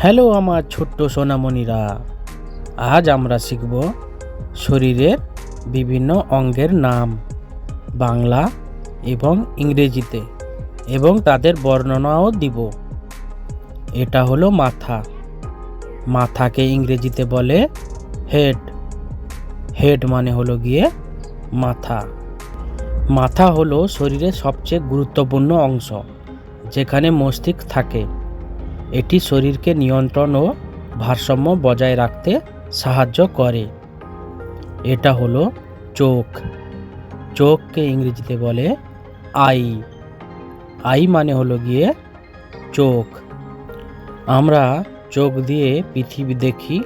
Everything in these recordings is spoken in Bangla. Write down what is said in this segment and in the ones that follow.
হ্যালো আমার ছোট্ট সোনামণিরা, আজ আমরা শিখব শরীরের বিভিন্ন অঙ্গের নাম, বাংলা এবং ইংরেজিতে, এবং তাদের বর্ণনাও দিব। এটা হলো মাথা। মাথাকে ইংরেজিতে বলে হেড। হেড মানে হলো গিয়ে মাথা। মাথা হলো শরীরের সবচেয়ে গুরুত্বপূর্ণ অংশ, যেখানে মস্তিষ্ক থাকে। এটি শরীরকে নিয়ন্ত্রণ ও ভারসাম্য বজায় রাখতে সাহায্য করে। এটা হলো চোখ। চোখকে ইংরেজিতে বলে আই। আই মানে হলো গিয়ে চোখ। আমরা চোখ দিয়ে পৃথিবী দেখি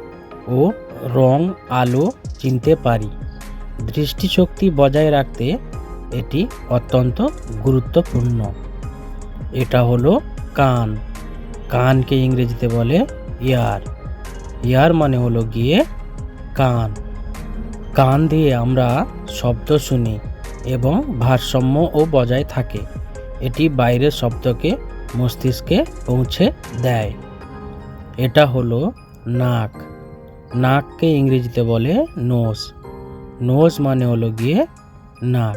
ও রং, আলো চিনতে পারি। দৃষ্টিশক্তি বজায় রাখতে এটি অত্যন্ত গুরুত্বপূর্ণ। এটা হলো কান। কানকে ইংরেজিতে বলে ইয়ার। ইয়ার মানে হলো গিয়ে কান। কান দিয়ে আমরা শব্দ শুনি এবং ভারসাম্য ও বজায় থাকে। এটি বাইরের শব্দকে, মস্তিষ্কে পৌঁছে দেয়। এটা হলো নাক। নাককে ইংরেজিতে বলে নোজ। নোজ মানে হলো গিয়ে নাক।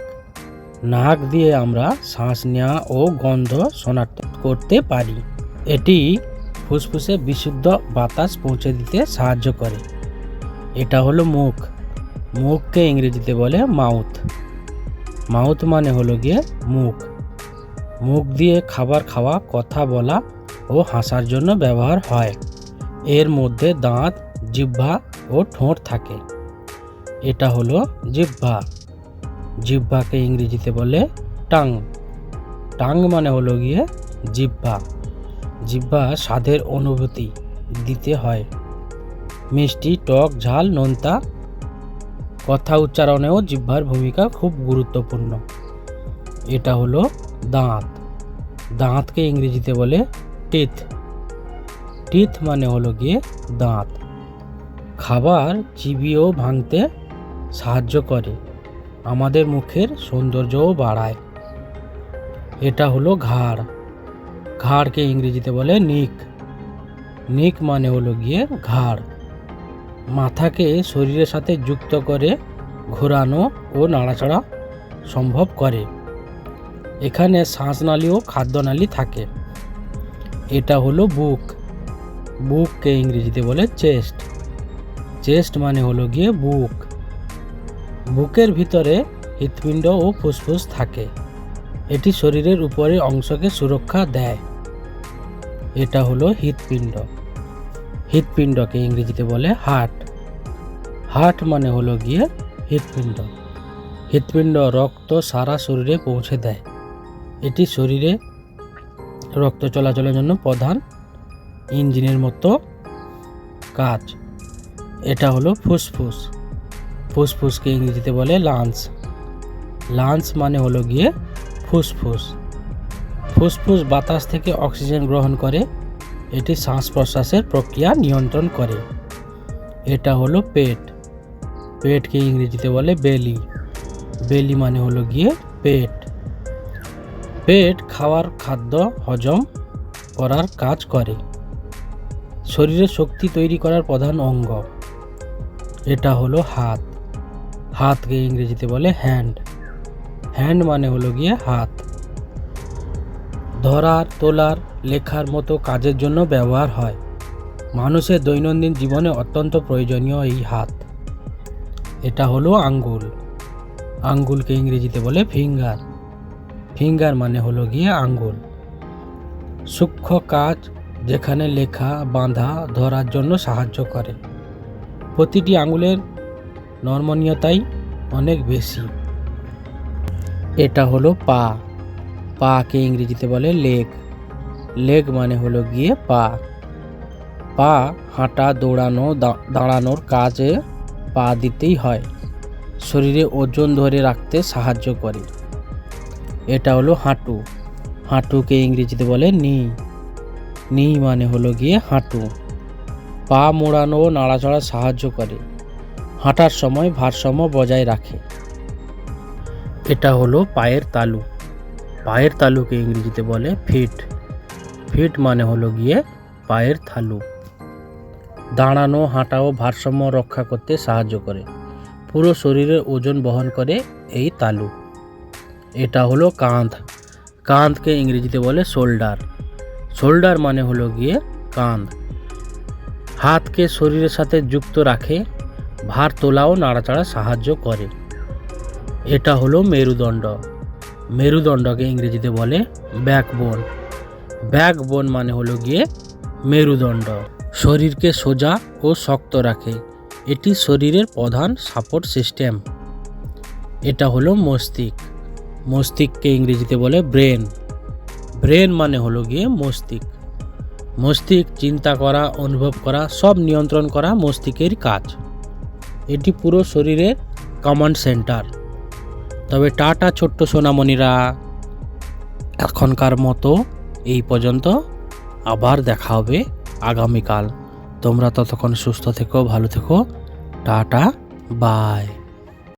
নাক দিয়ে আমরা শ্বাস নেওয়া ও গন্ধ শনাক্ত করতে পারি। এটি ফুসফুসে বিশুদ্ধ বাতাস পৌঁছে দিতে সাহায্য করে। এটা হলো মুখ। মুখকে ইংরেজিতে বলে মাউথ। মাউথ মানে হলো গিয়ে মুখ। মুখ দিয়ে খাবার খাওয়া, কথা বলা ও হাসার জন্য ব্যবহার হয়। এর মধ্যে দাঁত, জিহ্বা ও ঠোঁট থাকে। এটা হলো জিহ্বা। জিহ্বাকে ইংরেজিতে বলে টাং। টাং মানে হলো গিয়ে জিহ্বা। জিহ্বা স্বাদের অনুভূতি দিতে হয়। মিষ্টি, টক, ঝাল, নোনতা। কথা উচ্চারণেও জিহ্বার ভূমিকা খুব গুরুত্বপূর্ণ। এটা হলো দাঁত। দাঁতকে ইংরেজিতে বলে টিথ টিথ মানে হলো গিয়ে দাঁত। খাবার চিবিয়েও ভাঙতে সাহায্য করে। আমাদের মুখের সৌন্দর্যও বাড়ায়। এটা হলো ঘাড়। ঘাড়কে ইংরেজিতে বলে নিক। নিক মানে হলো গিয়ে ঘাড়। মাথাকে শরীরের সাথে যুক্ত করে ঘোরানো ও নাড়াচাড়া সম্ভব করে। এখানে শ্বাসনালী ও খাদ্যনালী থাকে। এটা হলো বুক। বুককে ইংরেজিতে বলে চেস্ট। চেস্ট মানে হলো গিয়ে বুক। বুকের ভিতরে হৃৎপিণ্ড ও ফুসফুস থাকে। এটি শরীরের উপরের অংশকে সুরক্ষা দেয়। এটা হলো হৃৎপিণ্ড। হৃৎপিণ্ডকে ইংরেজিতে বলে হার্ট। হার্ট মানে হলো গিয়ে হৃৎপিণ্ড। হৃৎপিণ্ড রক্ত সারা শরীরে পৌঁছে দেয়। এটি শরীরে রক্ত চলাচলের জন্য প্রধান ইঞ্জিনের মতো কাজ। এটা হলো ফুসফুস। ফুসফুসকে ইংরেজিতে বলে লাঞ্চ। লাঞ্চ মানে হলো গিয়ে ফুসফুস। ফুসফুস বাতাস থেকে অক্সিজেন গ্রহণ করে, এটি শ্বাস প্রশ্বাসের প্রক্রিয়া নিয়ন্ত্রণ করে। এটা হলো পেট। পেটকে ইংরেজিতে বলে বেলি। বেলি মানে হলো গিয়ে পেট। পেট খাওয়ার খাদ্য হজম করার কাজ করে। শরীরে শক্তি তৈরি করার প্রধান অঙ্গ। এটা হলো হাত। হাতকে ইংরেজিতে বলে হ্যান্ড হ্যান্ড মানে হলো গিয়ে হাত। ধরার, তোলার, লেখার মতো কাজের জন্য ব্যবহার হয়। মানুষের দৈনন্দিন জীবনে অত্যন্ত প্রয়োজনীয় এই হাত। এটা হলো আঙ্গুল। আঙ্গুলকে ইংরেজিতে বলে ফিঙ্গার। ফিঙ্গার মানে হলো গিয়ে আঙ্গুল। সূক্ষ্ম কাজ যেখানে লেখা, বাঁধা, ধরার জন্য সাহায্য করে। প্রতিটি আঙ্গুলের নর্মনীয়তাই অনেক বেশি। এটা হলো পা। পাকে ইংরেজিতে বলে লেগ। লেগ মানে হলো গিয়ে পা। পা হাঁটা, দৌড়ানো দাঁড়ানোর কাজে পা দিতেই হয়। শরীরে ওজন ধরে রাখতে সাহায্য করে। এটা হলো হাঁটু। হাঁটুকে ইংরেজিতে বলে নি। নি মানে হলো গিয়ে হাঁটু। পা মোড়ানো ও নাড়াচাড়া সাহায্য করে। হাঁটার সময় ভারসাম্য বজায় রাখে। এটা হলো পায়ের তালু। পায়ের তালুকে ইংরেজিতে বলে ফিট। ফিট মানে হলো গিয়ে পায়ের থালু। দাঁড়ানো হাঁটা ও ভারসাম্য রক্ষা করতে সাহায্য করে। পুরো শরীরের ওজন বহন করে এই তালু। এটা হলো কাঁধ। কাঁধকে ইংরেজিতে বলে শোল্ডার। শোল্ডার মানে হলো গিয়ে কাঁধ। হাতকে শরীরের সাথে যুক্ত রাখে। ভার তোলা ও নাড়াচাড়া সাহায্য করে। এটা হলো মেরুদণ্ড। মেরুদণ্ডকে ইংরেজিতে বলে ব্যাকবোন ব্যাকবোন মানে হলো গিয়ে মেরুদণ্ড। শরীরকে সোজা ও শক্ত রাখে। এটি শরীরের প্রধান সাপোর্ট সিস্টেম এটা হলো মস্তিষ্ক। মস্তিষ্ককে ইংরেজিতে বলে ব্রেন। ব্রেন মানে হলো গিয়ে মস্তিষ্ক। মস্তিষ্ক চিন্তা করা, অনুভব করা, সব নিয়ন্ত্রণ করা মস্তিষ্কের কাজ। এটি পুরো শরীরের কমান্ড সেন্টার তবে টাটা ছোট্ট সোনামণিরা। এখনকার মতো এই পর্যন্ত আবার দেখা হবে আগামীকাল। তোমরা ততক্ষণ সুস্থ থেকো, ভালো থেকো। Tata, bye.